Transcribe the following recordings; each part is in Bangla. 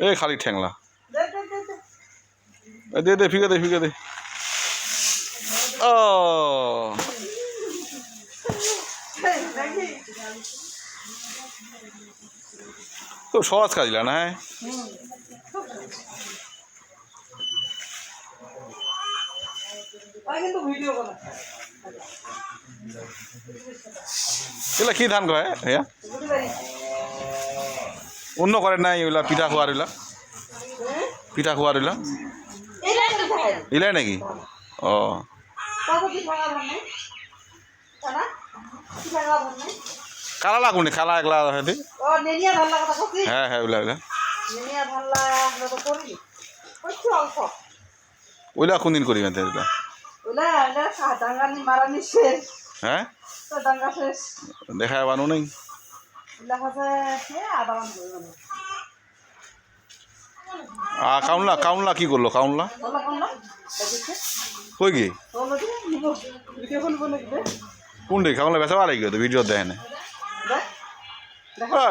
এ খালি ঠ্যাংলা। দে দে ফিকে দে ফিকে দে। ও। খুব সহজ কাজ না হ্যাঁ? এগুলা কি ধান কয় হ্যাঁ? অন্য করে নাই এগুলা পিঠা খোয়া রইলা পিঠা খোয়া রইলা ইলাই নাকি? ও। কালা লাগুনি? কালা একলা হেঁটে হ্যাঁ হ্যাঁ ওইলা ওইলা। ওইলা কোনদিন করি ওইলা? শেষ। হ্যাঁ? দেখা বানু নেই? কাউনলা কাউনলা কি করল কাউনলা? কই দিবে। কোন দিকে? কাউনলা বেসা পারে কি ভিডিও দেয় না।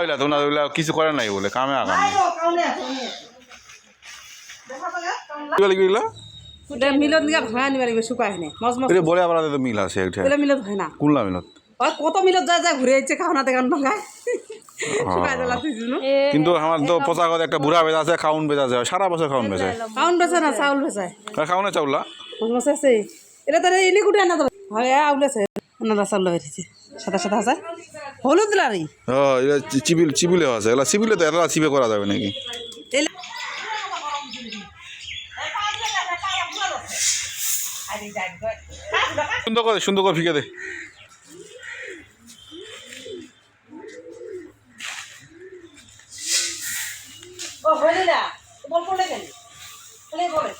ওইলা তোমরা ওইলা কিছু করে নাই বলে কামে আগাম গো গা কি বলে মিলত নিয়ে ভাঙা নিবার লাগবে শুকাই হেনে মজ মজ এটা বলে আবার মিল আছে মিলত হয় না। কোনলা মিলত? ওই কত মিলত যায় যায় ঘুরে যাচ্ছে খাওয়া দেখান ভাঙায় কিন্তু আমার তো পচা কথা একটা বুড়া বেজা আছে খাউন বেজা আছে সারা বছর খাউন বেজে কাউন বেছে না চাউল বেচায় খাউনে চাউলা আছে এটা এনে কুটে আনা তো হয় আউল আছে আনাদা চাউল বেরিয়েছে সাদা সাদা আছে হলুদ দিলারি ও এটা চিবিল চিবিলে আছে এগুলা চিবিলে তো এতটা চিবে করা যাবে নাকি সুন্দর করে সুন্দর করে ফিকে দে না বল পড়ে কেন? তাহলে বলে।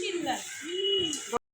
দিদি